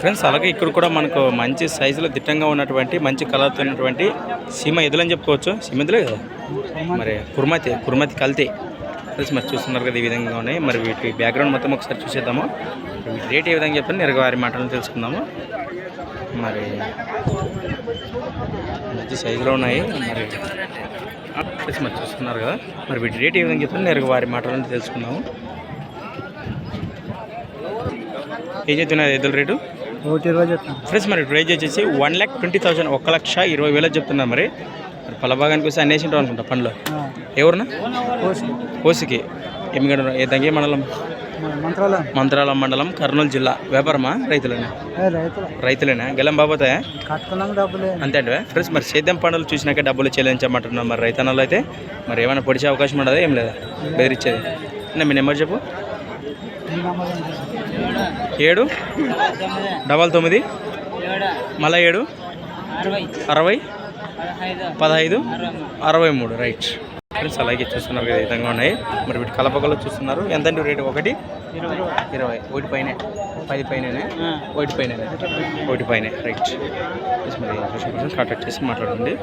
Friends అలాగే ఇక్కడ కూడా మనకు మంచి సైజులో దిట్టంగా ఉన్నటువంటి మంచి కలర్తో ఉన్నటువంటి సీమ ఎదులని చెప్పుకోవచ్చు. సీమ ఎదులే కదా? మరి కుర్మతి కుర్మతి కల్తీ. ఫ్రెండ్స్ మరి చూస్తున్నారు కదా ఈ విధంగా ఉన్నాయి. మరి వీటి బ్యాక్గ్రౌండ్ మొత్తం ఒకసారి చూసేద్దాము. వీటి రేట్ ఏ విధంగా చెప్తాను నిరగవారి మాటలను తెలుసుకుందాము. మరి మంచి సైజులో ఉన్నాయి. మరి ఫ్రెండ్స్ మరి చూస్తున్నారు కదా? మరి వీటి రేట్ ఏ విధంగా చెప్తాను నిరగవారి మాటలను తెలుసుకుందాము. ఏం చెప్తున్నారు ఎద్దుల రేటు ఒకటి ఇరవై చెప్తాను ఫ్రెండ్స్ మరి ప్రైజ్ వచ్చేసి వన్ ల్యాక్ ట్వంటీ థౌసండ్ ఒక లక్ష ఇరవై వేలు చెప్తున్నారు మరి. మరి పలభాగానికి వస్తే అన్నేసి ఉంటాం అనుకుంటా పనిలో. ఎవరున్నా? కోసికి ఎమ్మిగడ ఏ దంగే మండలం? మంత్రాలయం. మంత్రాల మండలం కర్నూలు జిల్లా. వ్యాపారమా? రైతులేనా? రైతులు. రైతులేనా? గెలం బాబోతాయా? అంతే అంటే ఫ్రెండ్స్ మరి సేద్యం పండుగలు చూసినాక డబ్బులు చెల్లించమంటున్నారు మరి రైతన్నలు అయితే. మరి ఏమైనా పొడిచే అవకాశం ఉండదా ఏం లేదా? బెదిరించేది. మీ నెంబర్ చెప్పు. ఏడు? డబల్ తొమ్మిది? మళ్ళా ఏడు? అరవై. పదహైదు. అరవై మూడు. రైట్. ఫ్రెండ్స్ అలాగే చూస్తున్నారు కదా విధంగా ఉన్నాయి. మరి వీటి కలపకలు చూస్తున్నారు. ఎంతండి రేటు? ఒకటి? ఇరవై. ఒకటి పైన. పది పైన ఒకటి పైన ఒకటి పైన రైట్. మరి కాంటాక్ట్ చేసి మాట్లాడండి.